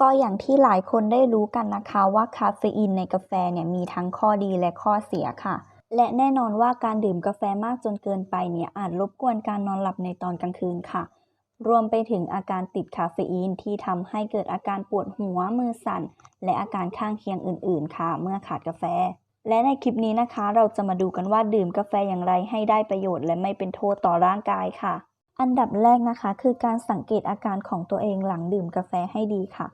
ก็อย่างที่หลายคนได้รู้กันนะคะว่าคาเฟอีนในกาแฟเนี่ยมีทั้งข้อดีและข้อเสียค่ะ และแน่นอนว่าการดื่มกาแฟมากจนเกินไปเนี่ยอาจรบกวนการนอนหลับในตอนกลางคืนค่ะ รวมไปถึงอาการติดคาเฟอีนที่ทำให้เกิดอาการปวดหัวมือสั่น และอาการข้างเคียงอื่น ๆ ค่ะ เมื่อขาดกาแฟ และในคลิปนี้นะคะ เราจะมาดูกันว่าดื่มกาแฟอย่างไรให้ได้ประโยชน์ และไม่เป็นโทษต่อร่างกายค่ะ อันดับแรกนะคะ คือการสังเกตอาการของตัวเองหลังดื่มกาแฟให้ดีค่ะ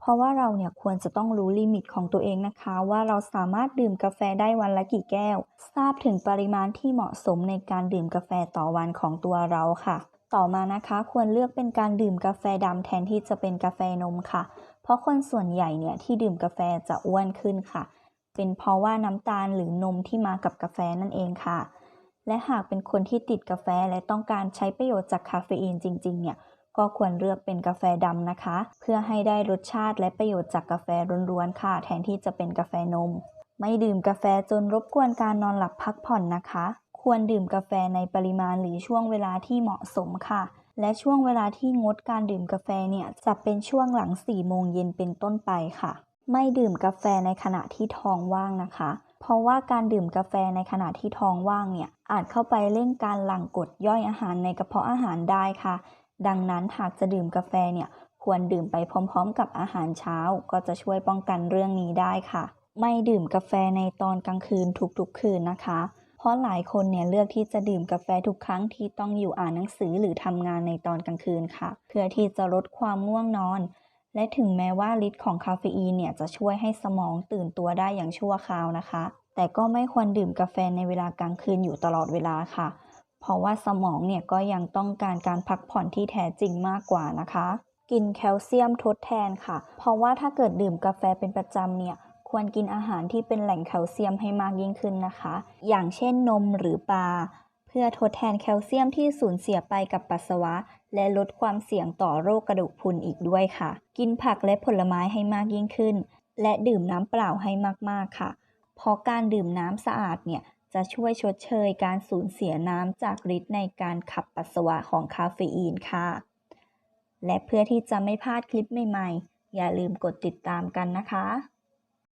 เพราะว่าเราเนี่ยควรจะต้องรู้ลิมิตของตัวเองนะคะ ว่าเราสามารถดื่มกาแฟได้วันละกี่แก้ว ทราบถึงปริมาณที่เหมาะสมในการดื่มกาแฟต่อวันของตัวเราค่ะ ต่อมานะคะควรเลือกเป็นการดื่มกาแฟดำแทนที่จะเป็นกาแฟนมค่ะ เพราะคนส่วนใหญ่เนี่ยที่ดื่มกาแฟจะอ้วนขึ้นค่ะ เป็นเพราะว่าน้ำตาลหรือนมที่มากับกาแฟนั่นเองค่ะ และหากเป็นคนที่ติดกาแฟและต้องการใช้ประโยชน์จากคาเฟอีนจริง ๆ เนี่ย ก็ควรเลือกเป็นกาแฟดำนะคะ เพื่อให้ได้รสชาติและประโยชน์จากกาแฟล้วนๆค่ะ แทนที่จะเป็นกาแฟนม ไม่ดื่มกาแฟจนรบกวนการนอนหลับพักผ่อนนะคะ ควรดื่มกาแฟในปริมาณหรือช่วงเวลาที่เหมาะสมค่ะ และช่วงเวลาที่งดการดื่มกาแฟเนี่ยจะเป็นช่วงหลัง4โมงเย็นเป็นต้นไปค่ะ ไม่ดื่มกาแฟในขณะที่ท้องว่างนะคะ เพราะว่าการดื่มกาแฟในขณะที่ท้องว่างเนี่ยอาจเข้าไปเร่งการหลั่งกรดย่อยอาหารในกระเพาะอาหารได้ค่ะ ดังนั้นหากจะดื่มกาแฟเนี่ยควรดื่มไปพร้อมๆ กับอาหารเช้าก็จะช่วยป้องกันเรื่องนี้ได้ค่ะ ไม่ดื่มกาแฟในตอนกลางคืนทุกๆคืนนะคะ เพราะหลายคนเนี่ยเลือกที่จะดื่มกาแฟทุกครั้งที่ต้องอยู่อ่านหนังสือหรือทำงานในตอนกลางคืนค่ะ เพื่อที่จะลดความง่วงนอน และถึงแม้ว่าฤทธิ์ของคาเฟอีนเนี่ยจะช่วยให้สมองตื่นตัวได้อย่างชั่วคราวนะคะ แต่ก็ไม่ควรดื่มกาแฟในเวลากลางคืนอยู่ตลอดเวลาค่ะ เพราะว่าสมองเนี่ยก็ยังต้องการการพักผ่อนที่แท้จริงมากกว่านะคะ กินแคลเซียมทดแทนค่ะ เพราะว่าถ้าเกิดดื่มกาแฟเป็นประจำเนี่ยควรกินอาหารที่เป็นแหล่งแคลเซียมให้มากยิ่งขึ้นนะคะ อย่างเช่นนมหรือปลา เพื่อทดแทนแคลเซียมที่สูญเสียไปกับปัสสาวะ และลดความเสี่ยงต่อโรคกระดูกพรุนอีกด้วยค่ะ กินผักและผลไม้ให้มากยิ่งขึ้น และดื่มน้ำเปล่าให้มากๆค่ะ เพราะการดื่มน้ำสะอาดเนี่ย จะช่วยชดเชยการสูญเสียน้ำจากฤทธิ์ในการขับปัสสาวะของคาเฟอีนค่ะ และเพื่อที่จะไม่พลาดคลิปใหม่ๆ อย่าลืมกดติดตามกันนะคะ